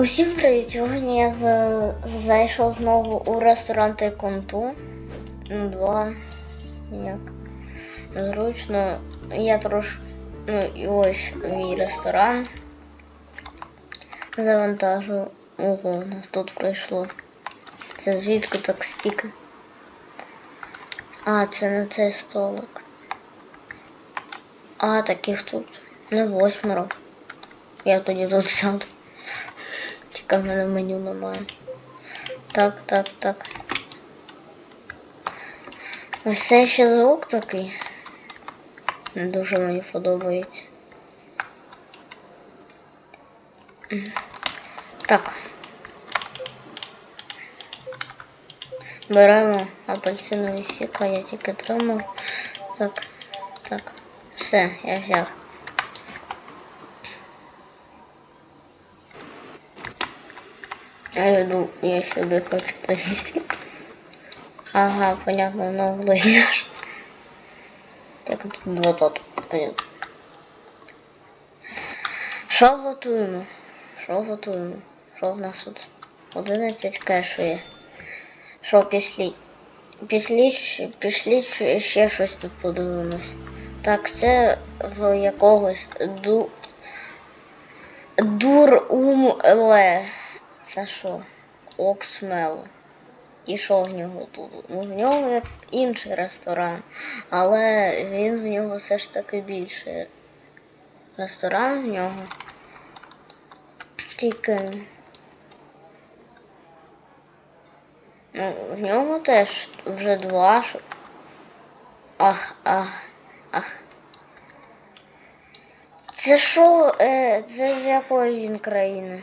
Усім привіт! Сьогодні я зайшов знову у ресторан Тайкунту. Два. Як зручно. Я трошки. Ну і ось мій ресторан. Завантажу. Ого, нас тут прийшло. Це звідки так стільки? А, це на цей столик. А, таких тут не восьмеро. Я тоді тут сяду. Тільки в мене меню немає. Так, так, так. Ось це ще звук такий. Не дуже мені подобається. Так. Беремо апельсиновий сік, а я тільки тримаю. Так, так. Все, я взяв. Я иду, я сюда хочу позиции. Ага, понятно, но глазняш. Так, тут два тота, понятно. Що готуємо? Що готуємо? Що в нас тут? 11 кешу є. Що пішли? Пішли, пішли ще щось тут подивимось. Так, це в якогось ду... Дур-ум-ле. Це що? Оксмел. І що в нього тут? Ну, в нього як інший ресторан, але він в нього все ж таки більший. Ресторан в нього. Тільки. Ну, в нього теж вже два. Ах, ах, ах. Це що? Е, це з якої він країни?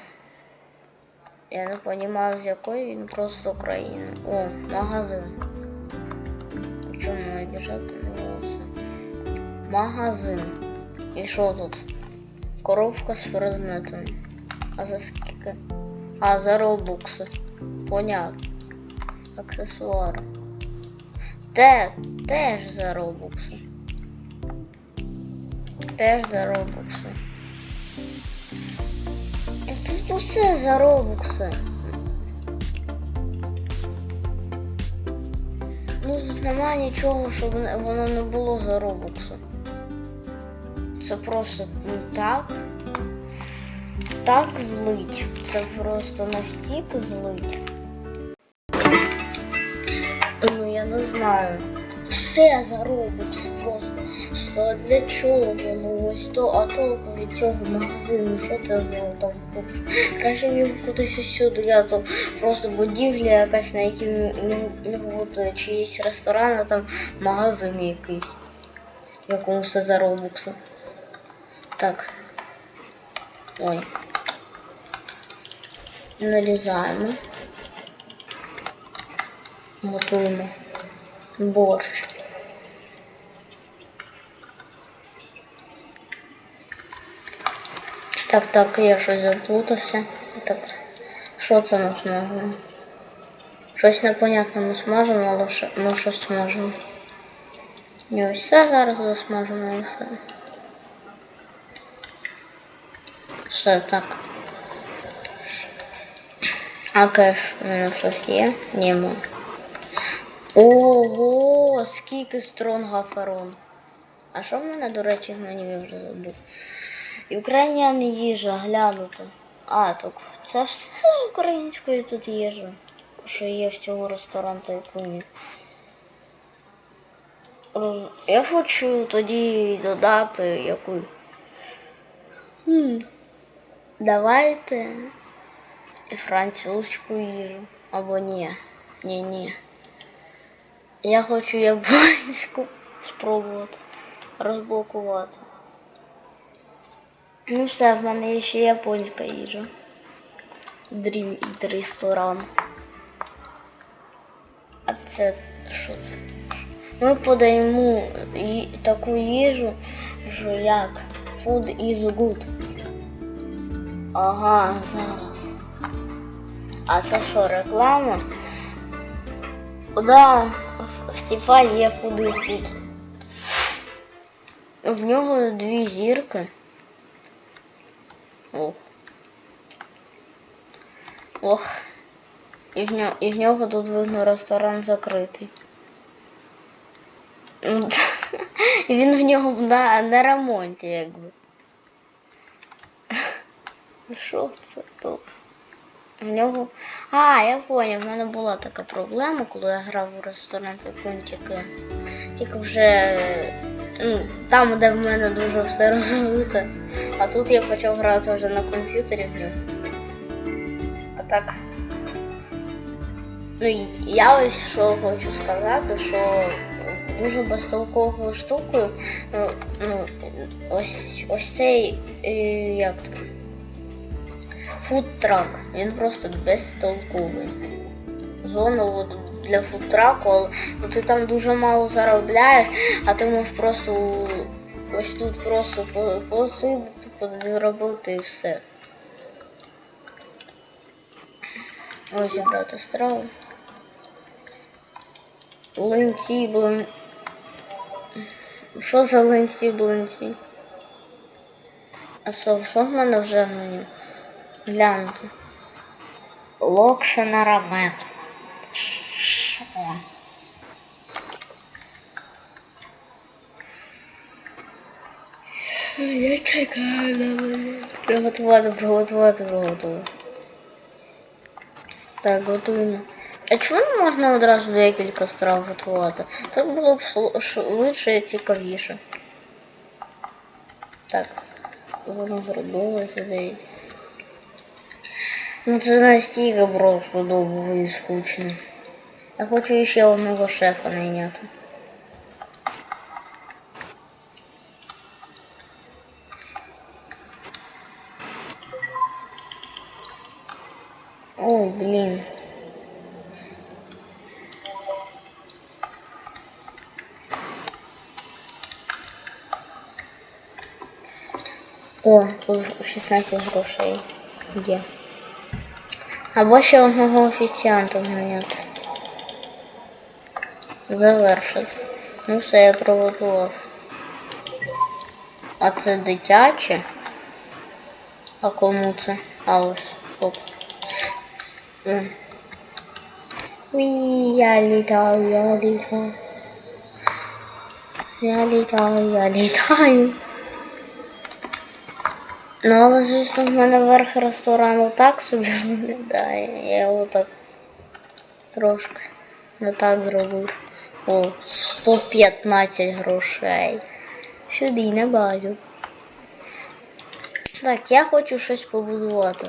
Я не розумію, з якої він просто країни. О, магазин. Чому не бюджет Магазин. І що тут? Коробка з предметами. А за скільки? А, за робукси. Понятно. Аксесуари. Те, теж за робукси. Теж за робукси. Усе за робукси. Ну тут немає нічого, щоб воно не було за робукси. Це просто ну, так. Так злить. Це просто настільки злить. Ну я не знаю. Все за робокс просто. Що для чого? Ну ось то, а толку від цього магазину, що ти в там купиш? Краще його кудись сюди, а то просто будівля якась, на якій міг чиїсь ресторан, а там магазин якийсь. Якому все за робокси. Так. Ой. Нарізаємо. Готуємо борщ. Так, так, я щось заплутався. Так, що це ми смажемо? Щось непонятне ми смажемо, але що- ми щось смажемо. Не це зараз засмажемо і все. Все так. А кеш, у мене щось є? Нема. Ого, скільки стронга фарон. А що в мене, до речі, в меню я вже забув. Українян їжа, глянути. А, так це все з української тут їжа. Що є в цього ресторану Тайкуні. Я хочу тоді додати яку. Хм. Давайте французьку їжу. Або ні. Ні, ні. Я хочу японську спробувати розблокувати. Ну все, в мене є ще японська їжа. Dream Eat ресторан. А це що? Ми подаємо таку їжу, що як Food is good. Ага, зараз. А це що, реклама? Да, в- в Тіфа є Food is good. В нього дві зірки. О. Ох. І в, нього, і в нього тут видно ресторан закритий. Ну, І він в нього на, на ремонті, якби. Що це тут? В нього. А, я поняв, в мене була така проблема, коли я грав у ресторан тільки. Тільки вже ну, там, де в мене дуже все розвито. А тут я почав грати вже на комп'ютері в нього. А так. Ну, я ось що хочу сказати, що дуже безтолковою штукою, ну, ну, ось, ось цей, е, як фудтрак, він просто безтолковий. Зона от, для фудтраку, але ну, ти там дуже мало заробляєш, а ти можеш просто ось тут просто по- посидіти, і все. Ось зібрати страву. Линці, блин. Що за линці, блинці? А що, що в мене вже в меню? Глянути. Локшина рамет. Що? Я чекаю на мене. Приготувати, приготувати, приготувати. Так, готуємо. А чому не можна одразу декілька страв готувати? Так було б швидше і цікавіше. Так, воно зробило сюди. Ну це настільки просто довго і скучно. Я хочу ще одного шефа найняти. Ой, блін. О, тут 16 грошей є. Або ще одного офіціанта наняти. Завершити. Ну все, я приготував. А це дитяче? А кому це? А ось. Оп. Уі, я літаю, я літаю. Я літаю, я літаю. Ну, але, звісно, в мене верх ресторану так собі виглядає. Я його так трошки не так зробив. О, 115 грошей. Сюди не бачу. Так, я хочу щось побудувати.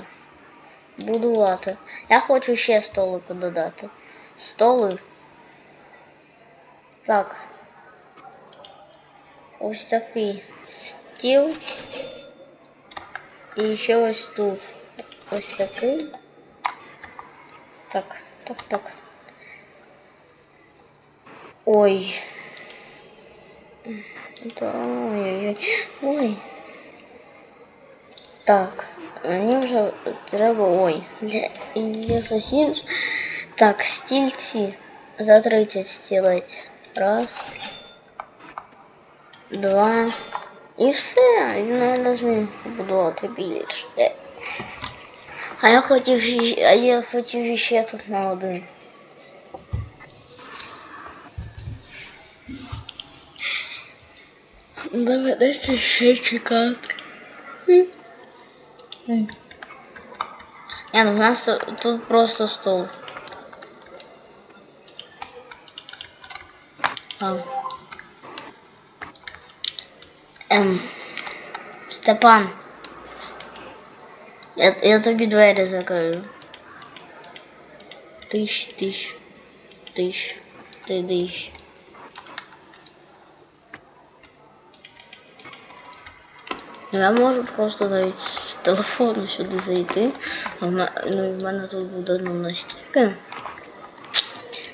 Будувати. Я хочу ще столику додати. Столи. Так. Ось такий стіл. І ще ось тут. Ось такий. Так, так, так. Ой. Да, ой-ой-ой. Ой. Так, мені вже треба. Ой. Для... і Є щось інше. Так, стільці. За 30 стілець. Раз. Два. І все. І не зміг побудувати більше. А я хотів, а я хотів ще тут на один. Доведеться ще чекати. Ні, ну в нас тут- тут просто стол. А. Ем. Степан. Я, я тобі двері закрию. Тиш, тиш, тиш, ти диш. Я можу просто навіть з телефону сюди зайти. А в мене, ну, в мене тут буде ну, настільки.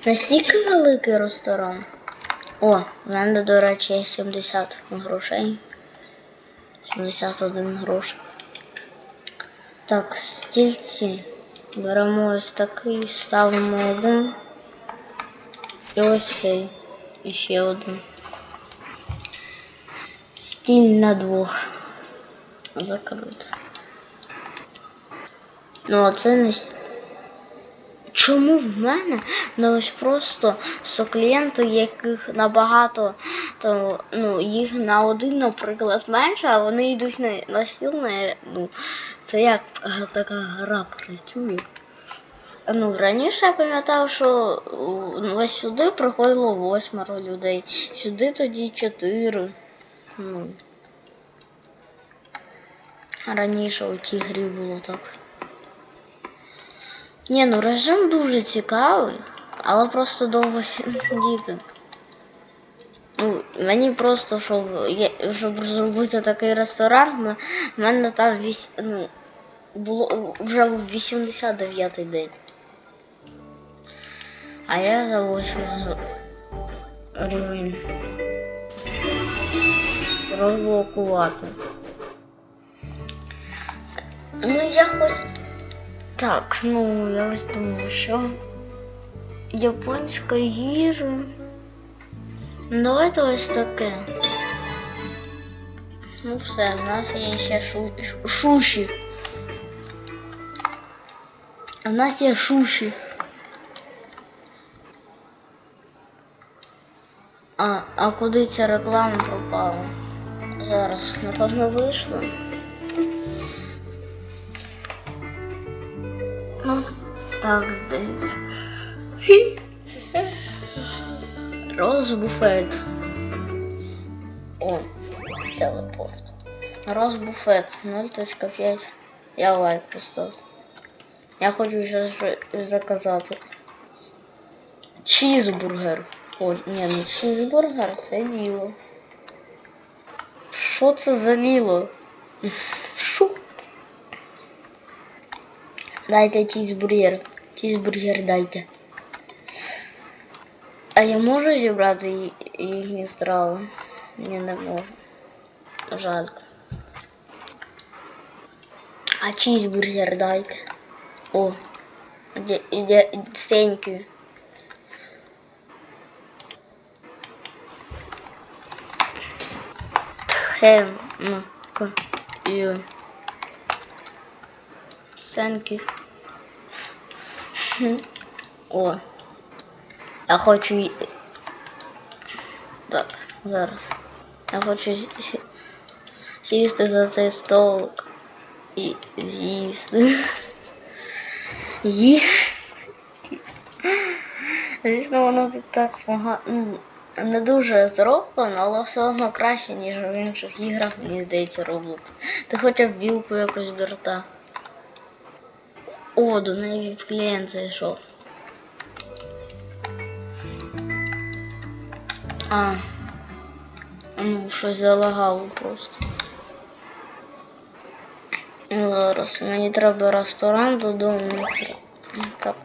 Настільки великий ресторан. О, в мене, до речі, є 70 грошей. 71 грошик. Так, стільці. Беремо ось такий, ставимо один. І ось цей. І ще один. Стіль на двох. Закрито. Ну, а це не, с- чому в мене ну ось просто соклієнти, яких набагато, то, ну, їх на один, наприклад, менше, а вони йдуть на, на стіл, на, ну, це як така гра працює. Ну, раніше я пам'ятав, що ну, ось сюди приходило восьмеро людей, сюди тоді чотири. Ну, раніше у тій грі було так. Ні, ну режим дуже цікавий, але просто довго сидіти. Ну, мені просто, щоб, щоб зробити такий ресторан, в мене там вісь, ну, було вже був 89-й день. А я за 8 рівень. Розблокувати. Ну, я хоч. Так, ну я ось думаю, що японська їжа. Давайте ось таке. Ну все, в нас є ще шу... шу- шуші. В нас є шуші. А, а куди ця реклама пропала? Зараз, напевно, вийшло. Ну, так здається. Розбуфет. О, телепорт. Розбуфет 0.5. Я лайк поставив. Я хочу зараз заказати. Чізбургер. О, ні, ну чізбургер це діло. Що це за ліло? Це? Дайте чізбургер. Чізбургер дайте. А я можу зібрати їхні страви? Ні, не можу. Жалько. А чізбургер дайте. О, іде, thank you. Хем, ну, к, Хм. О. Я хочу. Так, зараз. Я хочу сі- сі- сісти за цей столик і з'їсти. Їсти. Звісно, воно тут так ну, Не дуже зроблено, але все одно краще, ніж в інших іграх, мені здається, Roblox. Ти хоча б вілку якусь до. О, до неї клієнт зайшов. А. Ну, щось залагало просто. Ну, Зараз мені треба ресторан додому. наприклад. Так.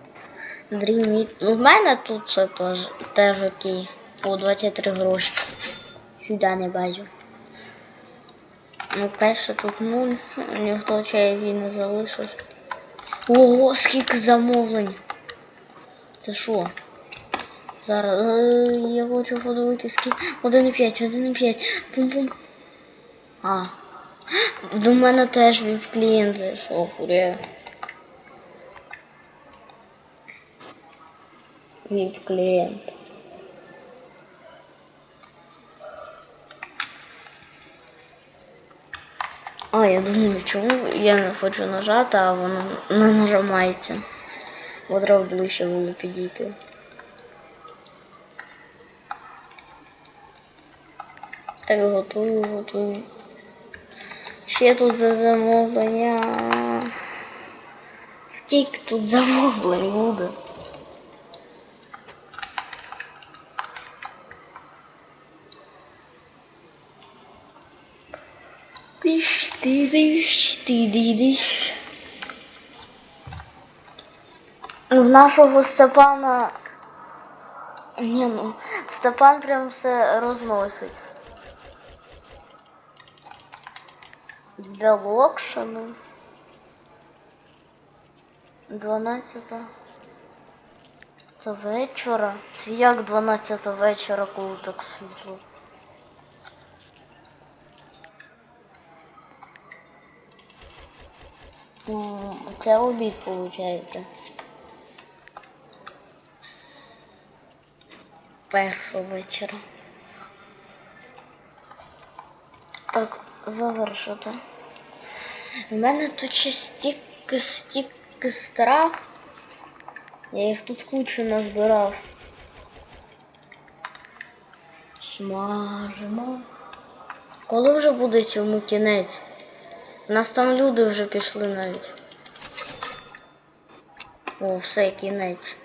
Dream Ну, в мене тут це теж, теж окей. По 23 гроші. Сюди не бачу. Ну, конечно, тут ну, ніхто чаєві не залишив. Ого, скільки замовлень. Це що? Зараз е, я хочу подивитися скільки. 1,5, 1,5. Пум-пум. А. До мене теж від клієнт зайшов, уре. Від клієнт. А, я думаю, чому я не хочу нажати, а воно не нажимається. Бо треба ближче було підійти. Так, готую, готую. Ще тут за замовлення. Скільки тут замовлень буде? Тиш, ти диш, ти диш. В нашого Степана. Ні, ну, Степан прям все розносить. Для локшину. 12 Це вечора. Це як 12 вечора, коли так світло. Тебя обід виходить. Першого вечора. Так, завершити. У мене тут ще стільки стільки страв. Я їх тут кучу назбирав. Смажемо. Коли вже буде цьому кінець? У нас там люди вже пішли навіть. О, все, кінець.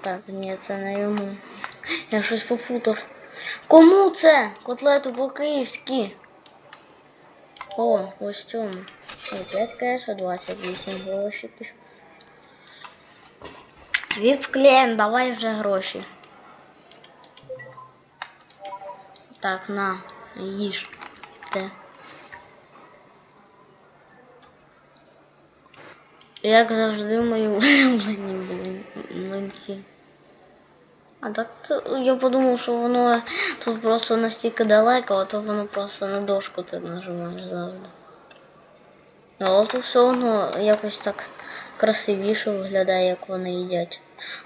Так, ні, це не йому. Я щось попутав. Кому це? Котлету по-київськи. О, ось цьому. О, 5 кеша, 28 грошиків. Віп клієнт, давай вже гроші. Так, на, їж. Те. Як завжди мої улюблені були млинці. А так я подумав, що воно тут просто настільки далеко, а то воно просто на дошку ти нажимаєш завжди. Але тут все одно якось так красивіше виглядає, як вони їдять.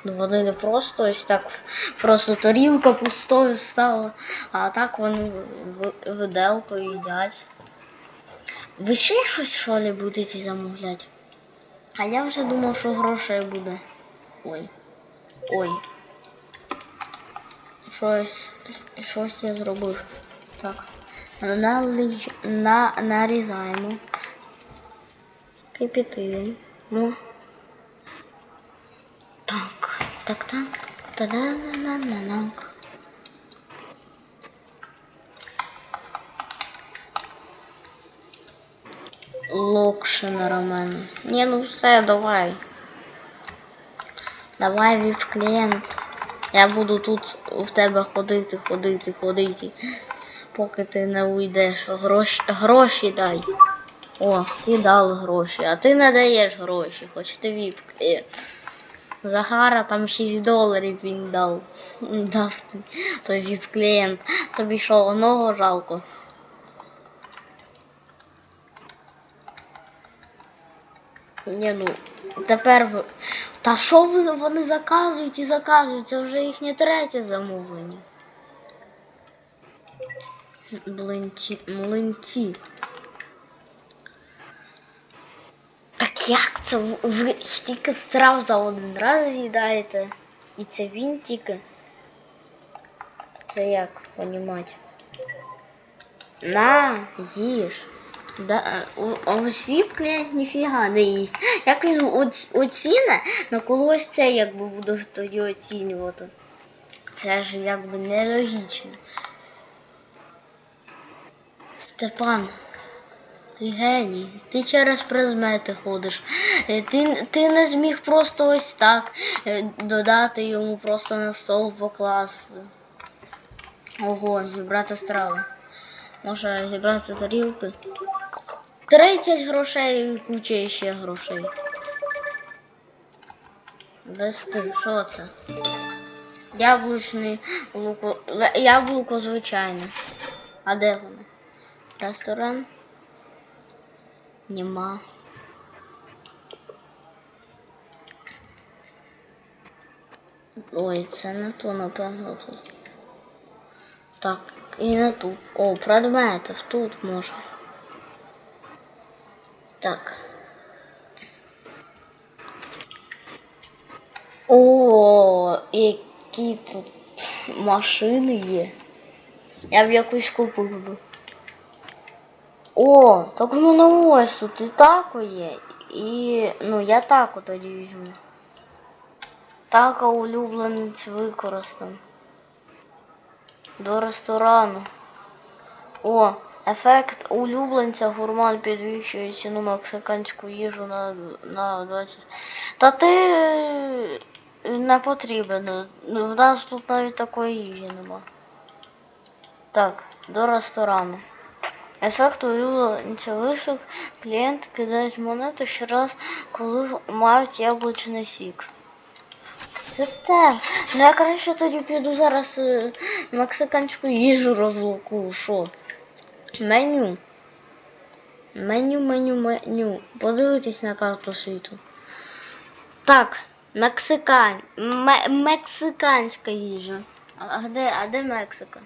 Ну вони не просто ось так, просто тарілка пустою стала, а так вони виделкою їдять. Ви ще щось що будете замовляти? А я вже думав, що грошей буде. Ой. Ой. Щось, щось я зробив. Так. Налич, на, нарізаємо. Кипятимо. Ну. Так. Так, так. та да на на на на Локшина рамен. Ні, ну все, давай. Давай, віп клієнт. Я буду тут в тебе ходити, ходити, ходити, поки ти не уйдеш. Гроші, гроші дай. О, ти дав гроші, а ти не даєш гроші, хоч ти віп клієнт. Захара там 6 доларів він дав. Дав той віп клієнт. Тобі що, одного жалко? Ні, ну, тепер ви. Та що вони заказують і заказують? Це вже їхнє третє замовлення. Блинці, млинці. Так як це ви- ви стільки страв за один раз з'їдаєте? І це він тільки? Це як понімати? На, їж. Да, ось віп клієнт ніфіга не їсть. Як він оці- оціне, на когось це якби буде тоді оцінювати. Це ж якби нелогічно. Степан, ти геній, ти через предмети ходиш. Е, Ти, ти не зміг просто ось так е, додати йому просто на стол покласти. Ого, зібрати страву. Може зібрати тарілки. 30 грошей і куча ще грошей. Вести, що це? Яблучний луко. Яблуко звичайне. А де воно? Ресторан? Нема. Ой, це не то, напевно, тут. Так, і не тут. О, предметів тут може. Так. О, які тут машини є. Я б якусь купив би. О, так мене ось тут і тако є. І ну я тако тоді візьму. Тако улюбленець використан. До ресторану. О, ефект улюбленця гурман підвищує ціну мексиканську їжу на, на 20. Та ти не потрібен. В нас тут навіть такої їжі нема. Так, до ресторану. Ефект улюбленця вишок клієнт кидають монету щораз, коли мають яблучний сік. Це те. Ну я краще тоді піду зараз е, мексиканську їжу розлуку. Що? Меню. Меню, меню, меню. Подивитись на карту світу. Так, Мексикань. Ме- мексиканська їжа. А де, а де Мексика?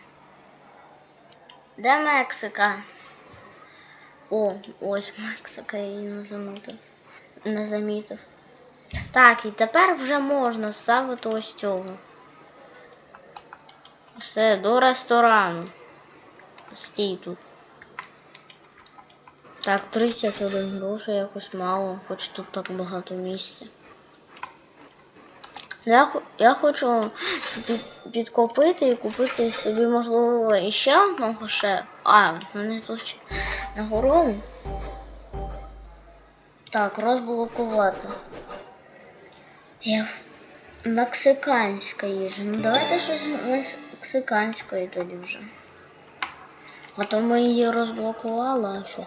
Де Мексика? О, ось Мексика, її не замітив. Не замітив. Так, і тепер вже можна ставити ось цього. Все, до ресторану. Стій тут. Так, 31 грошей якось мало, хоч тут так багато місця. Я, я хочу під, підкопити і купити собі, можливо, іще одного ще. А, мене тут ще нагороду. Так, розблокувати. Я... Мексиканська їжа. Ну давайте щось мексиканської тоді вже. А то ми її розблокували, а що?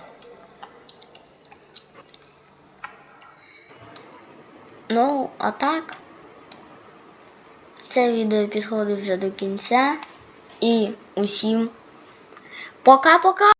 Ну, а так. Це відео підходить вже до кінця. І усім пока-пока!